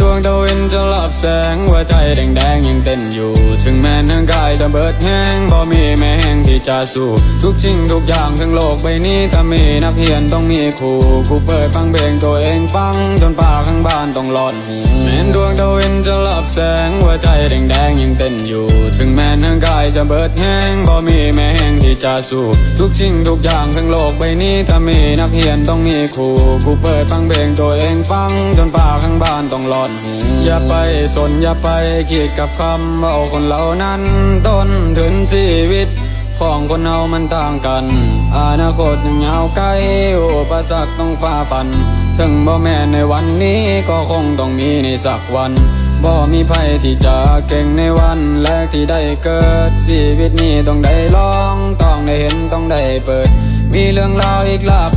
ดวงตะวันจะลับแสงหัวใจแดงแดงยังเต้นอยู่ ถึงแม้ร่างกายจะเบิดแห้งบ่มีแม่แห้งที่จะสู้ทุกสิ่งทุกอย่างทั้งโลกใบนี้ถ้ามีนักเพียนต้องมีครูกูเปิดฟังเพลงตัวเองฟังจนป่าข้างบ้านต้องรอนหูแม้ดวงตะวันจะลับแสงหัวใจแดงแดงยังเต้นอยู่ ถึง จะเบิดแห้งบ่มีแม่แห้งที่จะสู้ทุกสิ่งทุกอย่างทั้งโลกใบนี้ถ้ามีนักเรียนต้องมีครูกูเปิดฟังเพลงตัวเองฟังจนป่าข้างบ้านต้องรอดหูอย่าไปสนอย่าไปคิดกับคำว่าคนเหล่านั้นต้นถึงชีวิตของคนเรามันต่างกัน อนาคตยังยาวไกลอุปสรรคต้องฝ่าฟัน ถึงบ่แม่ในวันนี้ก็คงต้องมีในสักวัน บ่มีไพ่ที่จะเก่งในวันแรกที่ได้เกิดชีวิตนี้ต้องได้ลอง ต้องได้เห็นต้องได้เปิด มีเรื่องราวอีกหลาก